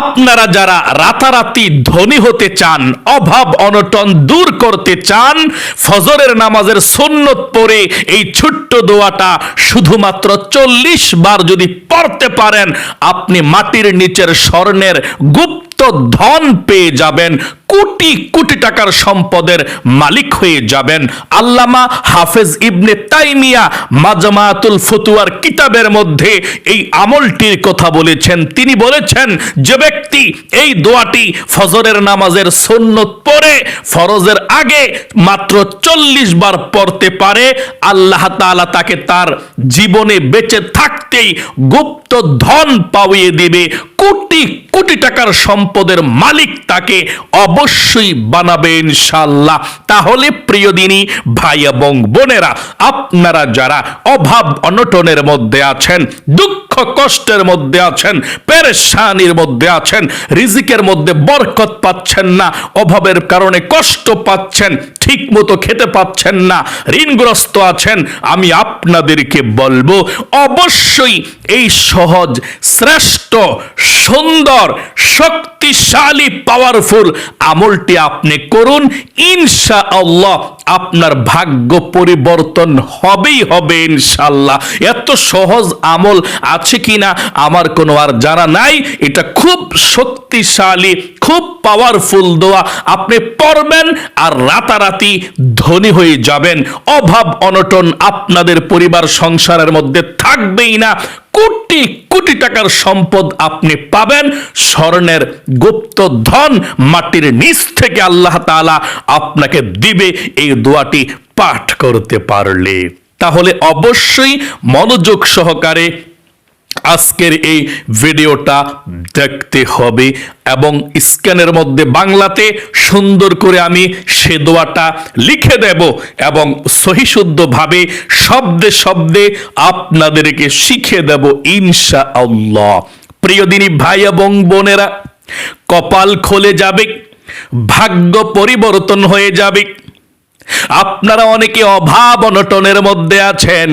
আপনারা যারা রাতারাতি ধনী হতে চান, অভাব অনটন দূর করতে চান, ফজরের নামাজের সন্ন্যত পড়ে এই ছোট্ট দোয়াটা শুধুমাত্র চল্লিশ বার যদি পড়তে পারেন, আপনি মাটির নিচের স্বর্ণের গুপ্ত ধন পেয়ে যাবেন, কোটি কোটি টাকার সম্পদের মালিক হয়ে যাবেন। আল্লামা হাফেজ ইবনে তাইমিয়া মাজমাতুল ফতুয়ার কিতাবের মধ্যে এই আমলটির কথা বলেছেন। তিনি বলেছেন, যে ব্যক্তি এই দোয়াটি ফজরের নামাজের সুন্নত পড়ে, ফরজের আগে মাত্র চল্লিশ বার পড়তে পারে, আল্লাহ তাআলা তাকে তার জীবনে বেঁচে থাকতেই গুপ্ত ধন পাওয়িয়ে দিবে, কোটি কোটি টাকার সম্পদের মালিক তাকে অবশ্যই বানাবে ইনশাল্লাহ তাহলে প্রিয় দিনী, ভাই এবং বোনেরা, আপনারা যারা অভাব অনটনের মধ্যে আছেন, দুঃখ কষ্টের মধ্যে আছেন, পেরেশানির মধ্যে আছেন, রিজিকের মধ্যে বরকত পাচ্ছেন না, অভাবের কারণে কষ্ট পাচ্ছেন ঠিক মতো খেতে পাচ্ছেন না, ঋণগ্রস্ত আছেন, আমি আপনাদেরকে বলব, অবশ্যই এই সহজ, শ্রেষ্ঠ, সুন্দর, শক্তিশালী পাওয়ারফুল আমলটি আপনি করুন ইনশা আল্লাহ আপনার ভাগ্য পরিবর্তন হবেই হবে ইনশাল্লাহ এত সহজ আমল আছে কিনা আমার কোনো আর জানা নাই। এটা খুব শক্তিশালী, খুব পাওয়ারফুল দোয়া। আপনি পড়বেন আর রাতারাতি ধনী হয়ে যাবেন। অভাব, অনটন আপনাদের পরিবার সংসারের মধ্যে থাকবেই না। কোটি কোটি টাকার সম্পদ আপনি পাবেন। স্বর্ণের গুপ্ত ধন মাটির নিচ থেকে আল্লাহ তাআলা আপনাকে দিবে। এই দোয়াটি পাঠ করতে পারলে। তাহলে অবশ্যই মনোযোগ সহকারে আজকের এই ভিডিওটা দেখতে হবে এবং স্ক্যানের মধ্যে বাংলাতে সুন্দর করে আমি সে দোয়াটা লিখে দেব এবং সহিশুদ্ধভাবে শব্দে শব্দে আপনাদেরকে শিখে দেব ইনশা আল্লাহ প্রিয় দিনী ভাই এবং বোনেরা, কপাল খোলে যাবে, ভাগ্য পরিবর্তন হয়ে যাবে। আপনারা অনেকে অভাব অনটনের মধ্যে আছেন।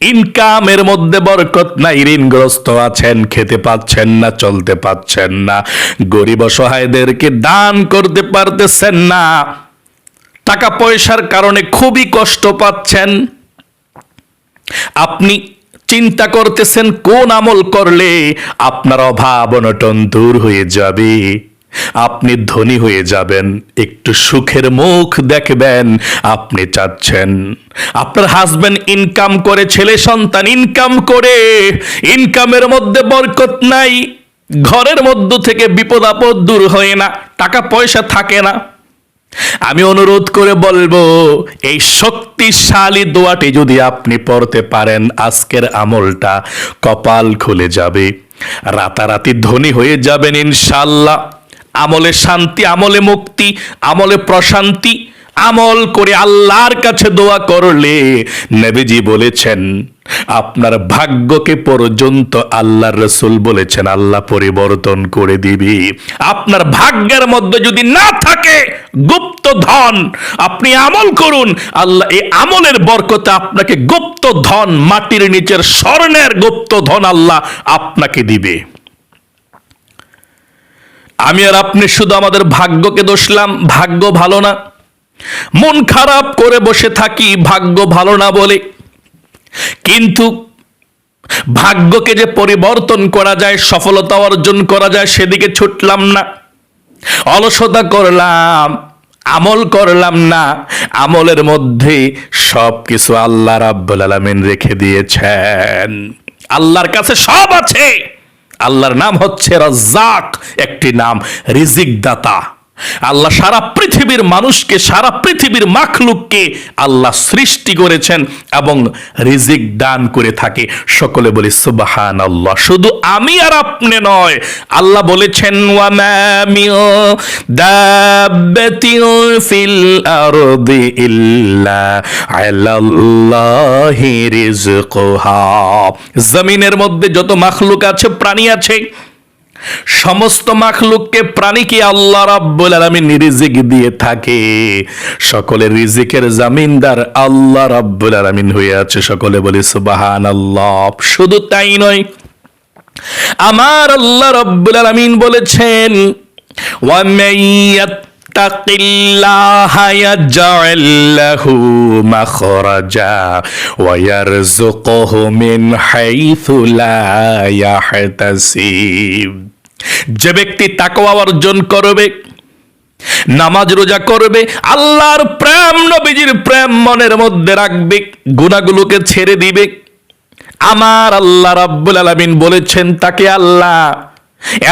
ইনকামের মধ্যে বরকত নাই, ঋণগ্রস্ত আছেন, খেতে পাচ্ছেন না, চলতে পাচ্ছেন না। গরিব অসহায়দেরকে দান করতে পারতেছেন না। টাকা পয়সার কারণে খুবই কষ্ট পাচ্ছেন। আপনি চিন্তা করতেছেন, কোন আমল করলে আপনার অভাব অনটন দূর হয়ে যাবে? আপনি ধনী হয়ে যাবেন, একটু সুখের মুখ দেখবেন, আপনি চাচ্ছেন। আপনার হাজবেন্ড ইনকাম করে, ছেলে সন্তান ইনকাম করে ইনকামের মধ্যে বরকত নাই, ঘরের মধ্য থেকে বিপদ আপদ দূর হয় না, টাকা পয়সা থাকে না। আমি অনুরোধ করে বলব, এই শক্তিশালী দোয়াটি যদি আপনি পড়তে পারেন, আজকের আমলটা কপাল খুলে যাবে। রাতারাতি ধনী হয়ে যাবেন ইনশাল্লাহ। আমলে শান্তি, আমলে মুক্তি, আমলে প্রশান্তি, আমল করে আল্লাহর কাছে দোয়া করলে নবীজি বলেছেন, আপনার ভাগ্যকে পর্যন্ত আল্লাহর রসুল বলেছেন, আল্লাহ পরিবর্তন করে দিবি। আপনার ভাগ্যের মধ্যে যদি না থাকে গুপ্ত ধন, আপনি আমল করুন, আল্লাহ এই আমলের বরকতে আপনাকে গুপ্ত ধন, মাটির নিচের স্বর্ণের গুপ্ত ধন আল্লাহ আপনাকে দিবে। আমি আর আপনি শুধু আমাদের ভাগ্যকে দোষলাম, ভাগ্য ভালো না। মন খারাপ করে বসে থাকি, ভাগ্য ভালো না বলে। কিন্তু ভাগ্যকে যে পরিবর্তন করা যায়, সফলতা অর্জন করা যায়, সেদিকে ছুটলাম না। অলসতা করলাম, আমল করলাম না। আমলের মধ্যে সব কিছু আল্লাহ রাব্বুল আলামিন রেখে দিয়েছেন। আল্লাহর কাছে সব আছে। আল্লাহর নাম হচ্ছে রাজ্জাক একটি নাম রিজিক দাতা আল্লাহ সারা পৃথিবীর মানুষকে, সারা পৃথিবীর মাখলুককে আল্লাহ সৃষ্টি করেছেন এবং রিজিক দান করে থাকে। সকলে বলি সুবাহান আল্লাহ শুধু আমি আর আপনি নয়, আল্লাহ বলেছেন মিন জমিনের মধ্যে যত মাখলুক আছে, প্রাণী আছে সমস্ত মাখলুককে প্রাণীকে আল্লাহ রাব্বুল আলামিন রিজিক দিয়ে থাকে। সকলের রিজিকের জামিনদার আল্লাহ রাব্বুল আলামিন হয়ে আছে। সকলে বলে, সুবহানাল্লাহ। শুধু তাই নয়, আমার আল্লাহ রাব্বুল আলামিন বলেছেন, ওয়া মাইয়াত يَتَّقِ اللَّهَ يَجْعَل لَّهُ مَخْرَجًا وَيَرْزُقْهُ مِنْ حَيْثُ لَا يَحْتَسِبُ যে ব্যক্তি তাকওয়া অর্জন করবে নামাজ রোজা করবে আল্লাহর প্রেম নবীজির প্রেম মনের মধ্যে রাখবে গুণাগুলোকে ছেড়ে দিবে আমার আল্লাহ রাব্বুল আলামিন বলেছেন তাকে আল্লাহ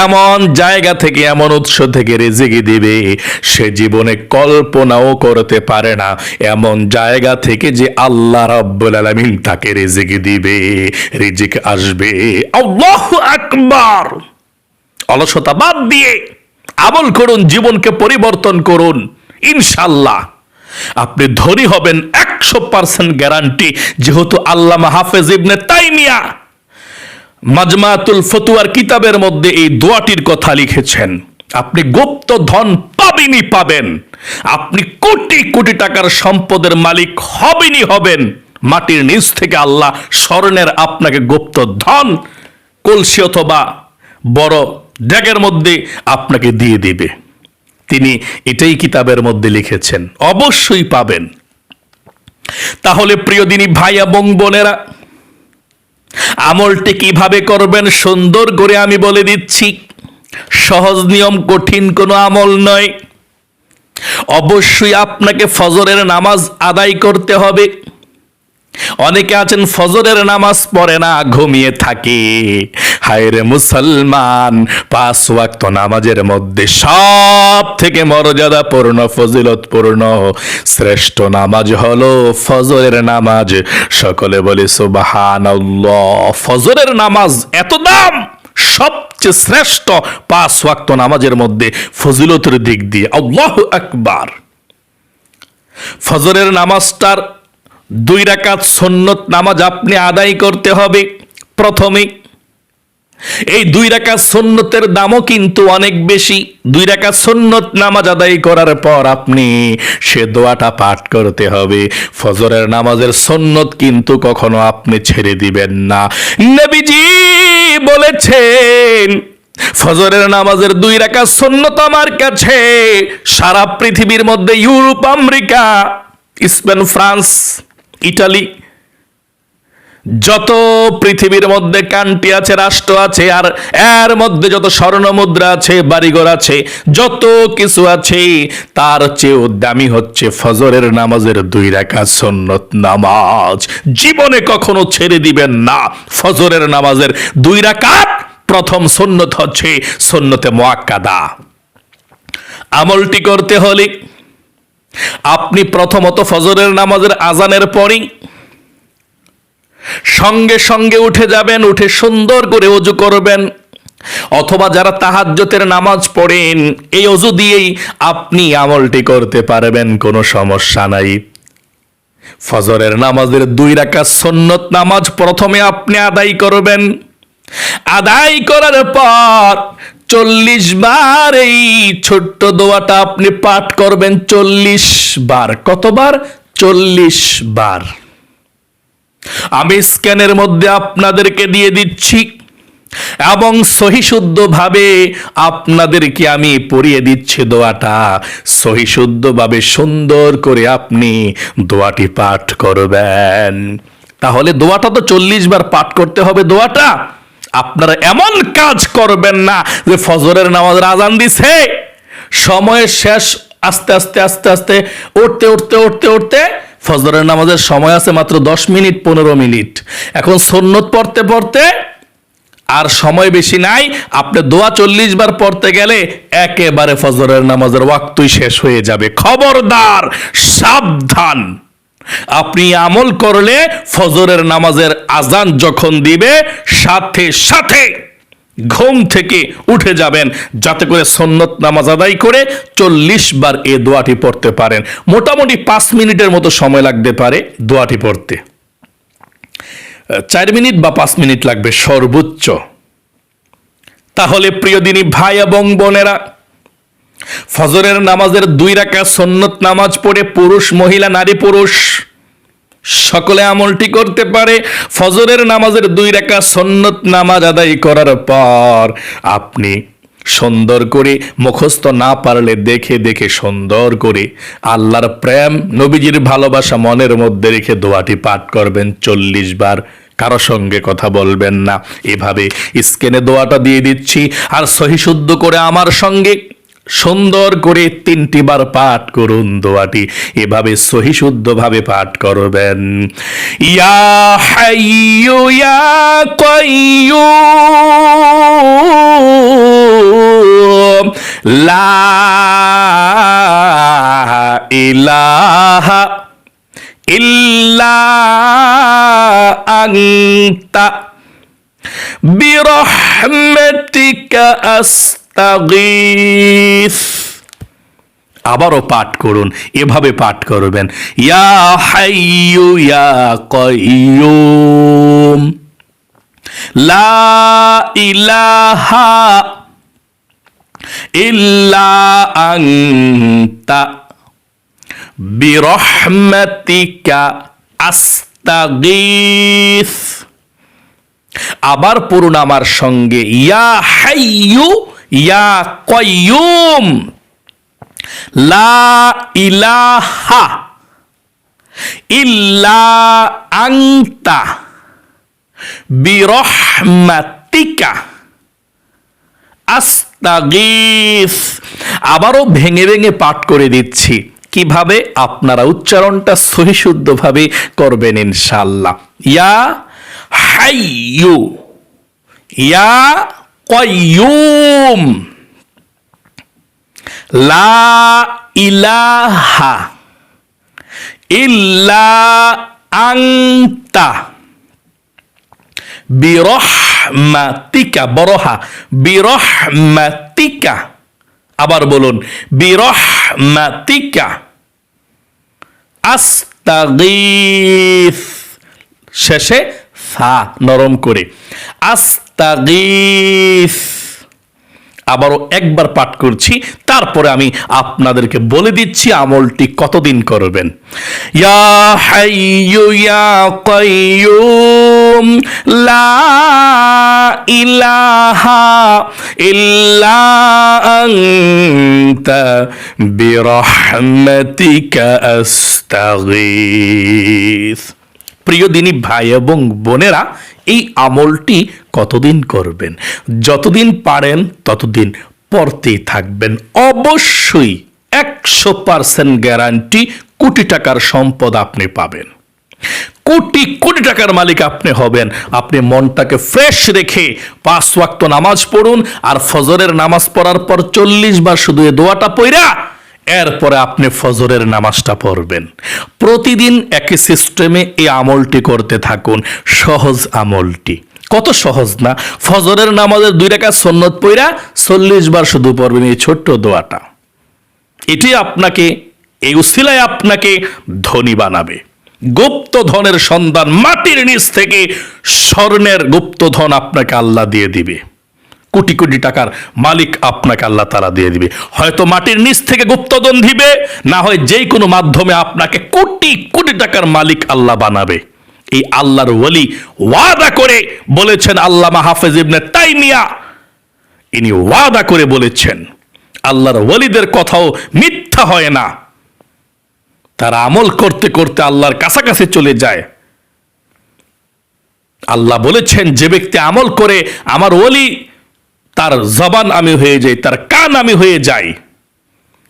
এমন জায়গা থেকে, এমন উৎস থেকে রেজিকি দিবে। সে জীবনে কল্পনাও করতে পারে না। এমন জায়গা থেকে যে আল্লাহ রাব্বুল আলামিন তাকে রেজিকি দিবে। রিজিক আসবে। আল্লাহু অলসতা বাদ দিয়ে আমল করুন, জীবনকে পরিবর্তন করুন ইনশাল্লাহ আপনি ধনী হবেন, একশো পার্সেন্ট গ্যারান্টি, যেহেতু আল্লামা হাফেজ ইবনে তাইমিয়া মাজমাতুল ফতুয়ার কিতাবের মধ্যে এই দোয়াটির কথা লিখেছেন, আপনি গুপ্ত ধন পাবেনই পাবেন, আপনি কোটি কোটি টাকার সম্পদের মালিক হবেনই হবেন, মাটির নিচ থেকে আল্লাহ স্মরণের আপনাকে গুপ্ত ধন, কলসি অথবা বড় ড্যাগের মধ্যে আপনাকে দিয়ে দিবে। তিনি এটাই কিতাবের মধ্যে লিখেছেন, অবশ্যই পাবেন। তাহলে প্রিয় দিনী ভাই এবং বোনেরা আমলটি কীভাবে করবেন সুন্দর করে আমি বলে দিচ্ছি। সহজ নিয়ম, কঠিন কোনো আমল নয়। অবশ্যই আপনাকে ফজরের নামাজ আদায় করতে হবে। অনেকে আছেন, ফজরের নামাজ পড়ে না, ঘুমিয়ে থাকে। হায়রে মুসলমান, পাঁচ ওয়াক্ত নামাজের মধ্যে সব থেকে মর্যাদাপূর্ণ ফজিলতপূর্ণ শ্রেষ্ঠ নামাজ হলো ফজরের নামাজ। সকলে বলে সুবাহান ফজরের নামাজ এত দাম? সবচেয়ে শ্রেষ্ঠ পাঁচ ওয়াক্ত নামাজের মধ্যে ফজিলতের দিক দিয়ে আল্লাহ আকবার। ফজরের নামাজটার দুই রাকাত সন্নত নামাজ আপনি আদায় করতে হবে প্রথমে। এই দুই রাকাত সন্ন্যতের দামও কিন্তু অনেক বেশি। দুই রাকাত সন্ন্যত নামাজ আদায় করার পর আপনি সে দোয়াটা পাঠ করতে হবে। ফজরের নামাজের সন্ন্যত কিন্তু কখনো আপনি ছেড়ে দিবেন না। নবীজি বলেছেন, ফজরের নামাজের দুই রাকাত সন্ন্যত আমার কাছে। সারা পৃথিবীর মধ্যে Europe, America, Spain, France, Italy যত পৃথিবীর মধ্যে কান্ট্রি আছে, রাষ্ট্র আছে, আর এর মধ্যে যত স্বর্ণ মুদ্রা আছে, বাড়িঘর আছে, যত কিছু আছে, তার চেয়েও দামি হচ্ছে ফজরের নামাজের দুই রাখা সন্নত নামাজ। জীবনে কখনো ছেড়ে দিবেন না। ফজরের নামাজের দুই রাকাত প্রথম সন্নত হচ্ছে সন্নতে মোয়াক্কাদা আমলটি করতে হলে আপনি প্রথমত ফজরের নামাজের আজানের পরই সঙ্গে সঙ্গে উঠে যাবেন, উঠে সুন্দর করে অজু করবেন। অথবা যারা তাহাজ্জতের নামাজ পড়েন, এই অজু দিয়েই আপনি আমলটি করতে পারবেন, কোনো সমস্যা নাই। ফজরের নামাজের দুই রাখা সন্নত নামাজ প্রথমে আপনি আদায় করবেন। আদায় করার পর চল্লিশ বার এই ছোট্ট দোয়াটা আপনি পাঠ করবেন, চল্লিশ বার। কতবার? চল্লিশ বার। আমি স্ক্যানের মধ্যে আপনাদেরকে দিয়ে দিচ্ছি। এবং সহিশুদ্ধভাবে আপনাদেরকে আমি পড়িয়ে দিচ্ছি দোয়াটা। সহিশুদ্ধভাবে সুন্দর করে আপনি দোয়াটি পাঠ করবেন। তাহলে দোয়াটা তো চল্লিশ বার পাঠ করতে হবে দোয়াটা। আপনারা এমন কাজ করবেন না যে ফজরের নামাজের আজান দিছে। সময়ের শেষ, আস্তে আস্তে আস্তে আস্তে, উঠতে উঠতে উঠতে উঠতে ফজরের নামাজের সময় আছে মাত্র দশ মিনিট, পনেরো মিনিট। এখন সন্ন্যত পড়তে পড়তে আর সময় বেশি নাই, আপনি দোয়া চল্লিশ বার পড়তে গেলে একেবারে ফজরের নামাজের ওয়াক্তই শেষ হয়ে যাবে। খবরদার, সাবধান। আপনি আমল করলে ফজরের নামাজের আজান যখন দিবে, সাথে সাথে। ঘুম থেকে উঠে যাবেন। যাতে করে সন্নত নামাজ আদায় করে চল্লিশ বার এ দোয়াটি পড়তে পারেন। মোটামুটি পাঁচ মিনিটের মতো সময় লাগতে পারে দোয়াটি পড়তে। চার মিনিট বা পাঁচ মিনিট লাগবে সর্বোচ্চ। তাহলে প্রিয় দিনী ভাই এবং বোনেরা, ফজরের নামাজের দুই রাকা সন্নত নামাজ পড়ে পুরুষ, মহিলা, নারী, পুরুষ সকলে আমলটি করতে পারে। ফজরের নামাজের দুই রেখা সন্নত নামাজ আদায় করার পর আপনি সুন্দর করে মুখস্থ না পারলে দেখে দেখে সুন্দর করে আল্লাহর প্রেম, নবীজির ভালোবাসা মনের মধ্যে রেখে দোয়াটি পাঠ করবেন চল্লিশ বার। কারও সঙ্গে কথা বলবেন না। এভাবে স্ক্যানে দোয়াটা দিয়ে দিচ্ছি। আর সহিশুদ্ধ করে আমার সঙ্গে সুন্দর করে তিনটি বার পাঠ করুন দোয়াটি। এভাবে সহি শুদ্ধভাবে পাঠ করবেন। ইয়া হাইয়ু ইয়া কাইয়ুম, লা ইলাহা ইল্লা আনতা, বিরহমেতিকা আস্তাগীথ আবারও পাঠ করুন, এভাবে পাঠ করবেন। ইয়া হাইয়ু, ইয়া লা ইলাহা ইল্লা আস্তাগীথ আবার পড়ুন আমার সঙ্গে, ইয়া হাইয়ু ইয়া কয়ুম, লা ইলাহা ইল্লা আংতা বিরহমাতিকা। আস্তাগীস, আবারও ভেঙে ভেঙে পাঠ করে দিচ্ছি। কীভাবে? আপনারা উচ্চারণটা সহিশুদ্ধভাবে করবেন ইনশাল্লাহ ইয়া হাইয়ু, ইয়া কয়ুম লা ইলাহা ইল্লা আংতা বিরহমাতিকা বরহা বিরহমাতিকা আবার বলুন বিরহমাতিকা আস্তাগীথ শেষে সা নরম করে। আস্তাগীথ আবারও একবার পাঠ করছি, তারপরে আমি আপনাদেরকে বলে দিচ্ছি আমলটি কতদিন করবেন। ইয়া হাইয়ু ইয়া কাইয়ুম, লা ইলাহা ইল্লা আনতা বিরহমাতিকা আস্তাগীথ প্রিয় দিনী ভাই এবং বোনেরা, এই আমলটি কতদিন করবেন? যতদিন পারেন ততদিন পড়তেই থাকবেন। অবশ্যই একশো পার্সেন্ট গ্যারান্টি কোটি টাকার সম্পদ আপনি পাবেন। কোটি কোটি টাকার মালিক আপনি হবেন। আপনি মনটাকে ফ্রেশ রেখে পাঁচ ওয়াক্ত নামাজ পড়ুন আর ফজরের নামাজ পড়ার পর চল্লিশ বার শুধু এ দোয়াটা পইরা এরপরে আপনি ফজরের নামাজটা পড়বেন। প্রতিদিন একই সিস্টেমে এই আমলটি করতে থাকুন, সহজ আমলটি। কত সহজ না? ফজরের নামাজের দুই টাকা সন্নত পইরা চল্লিশ বার শুধু পড়বেন এই ছোট্ট দোয়াটা। এটি আপনাকে, এই উসিলায় আপনাকে ধনী বানাবে। গুপ্ত ধনের সন্ধান মাটির নিচ থেকে স্বর্ণের গুপ্ত ধন আপনাকে আল্লাহ দিয়ে দিবে। কোটি কোটি টাকার মালিক আপনাকে আল্লাহ তারা দিয়ে দিবে। হয়তো মাটির নিচ থেকে গুপ্তধন দিবে, না হয় যেই কোনো মাধ্যমে আপনাকে কোটি কোটি টাকার মালিক আল্লাহ বানাবে। এই আল্লাহর ওলি ওয়াদা করে বলেছেন আল্লাহ হাফেজ ইবনে তাইমিয়া। ইনি ওয়াদা করে বলেছেন, আল্লাহর ওলিদের কথাও মিথ্যা হয় না। তারা আমল করতে করতে আল্লাহর কাছাকাছি চলে যায়। আল্লাহ বলেছেন, যে ব্যক্তি আমল করে, আমার ওলি তার জবান আমি হয়ে যাই, তার কান আমি হয়ে যাই।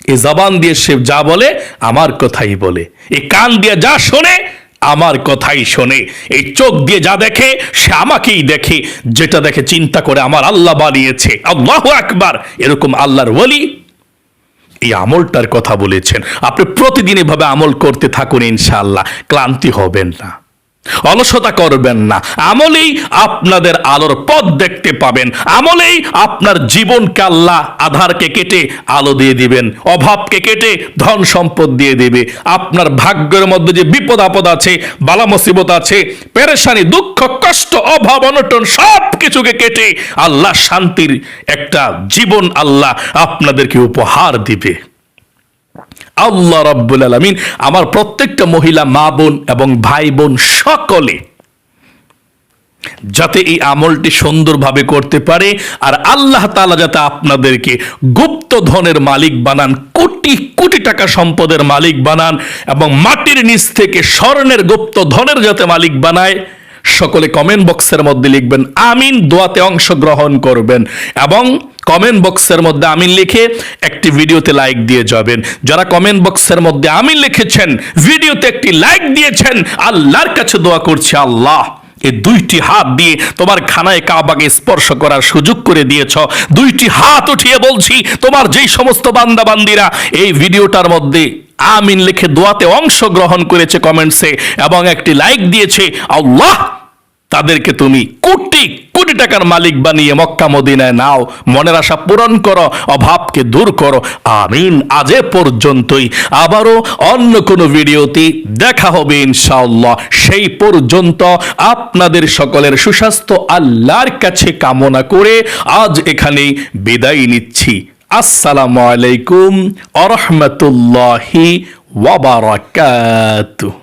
এ জবান দিয়ে সে যা বলে, আমার কথাই বলে। এ কান দিয়ে যা শোনে, আমার কথাই শোনে। এই চোখ দিয়ে যা দেখে, সে আমাকেই দেখে। যেটা দেখে চিন্তা করে আমার আল্লাহ বানিয়েছে। আল্লাহ একবার এরকম আল্লাহর বলি এই আমলটার কথা বলেছেন। আপনি প্রতিদিন এভাবে আমল করতে থাকুন ইনশাআল্লাহ, ক্লান্তি হবেন না। অলসতা করবেন না। আমলেই আপনাদের আলোর পথ দেখতে পাবেন। আমলেই আপনার জীবনকে আল্লাহ আধারকে কেটে আলো দিয়ে দিবেন, অভাবকে কেটে ধন সম্পদ দিয়ে দেবে। আপনার ভাগ্যের মধ্যে যে বিপদ আপদ আছে, বালা মুসিবত আছে, পেরেশানি, দুঃখ, কষ্ট, অভাব, অনটন সব কিছুকে কেটে আল্লাহ শান্তির একটা জীবন আল্লাহ আপনাদেরকে উপহার দিবে। আল্লাহ রাব্বুল আলামিন আমার প্রত্যেকটা মহিলা, মা বোন এবং ভাই বোন সকলে যাতে এই আমলটি সুন্দরভাবে করতে পারে আর আল্লাহ তালা যাতে আপনাদেরকে গুপ্ত ধনের মালিক বানান, কোটি কোটি টাকা সম্পদের মালিক বানান এবং মাটির নিচ থেকে স্বর্ণের গুপ্ত ধনের যাতে মালিক বানায় সকলে কমেন্ট বক্সের মধ্যে লিখবেন, আমিন। দোয়াতে অংশগ্রহণ করবেন এবং কমেন্ট বক্সের মধ্যে আমিন লিখে একটি ভিডিওতে লাইক দিয়ে যাবেন। যারা কমেন্ট বক্সের মধ্যে আমিন লিখেছেন, ভিডিওতে একটি লাইক দিয়েছেন, আল্লাহর কাছে দোয়া করছে, আল্লাহ। এই দুইটি হাত দিয়ে তোমার খানায় কাবাকে স্পর্শ করার সুযোগ করে দিয়েছ। দুইটি হাত উঠিয়ে বলছি, তোমার যেই সমস্ত বান্দাবান্দিরা এই ভিডিওটার মধ্যে আমিন লিখে দোয়াতে অংশগ্রহণ করেছে কমেন্টসে এবং একটি লাইক দিয়েছে, আল্লাহ তাদেরকে তুমি কোটি কোটি টাকার মালিক বানিয়ে মক্কা মদিনায় নাও। মনের আশা পূরণ করো, অভাবকে দূর করো। আমিন। আজে পর্যন্তই। আবারও অন্য কোনো ভিডিওতে দেখা হবে ইনশাআল্লাহ। সেই পর্যন্ত আপনাদের সকলের সুস্বাস্থ্য, আল্লাহর কাছে কামনা করে আজ এখানেই বিদায় নিচ্ছি। আসসালামু আলাইকুম আরহামতুল্লাহি ওয়াবারাকাতুহ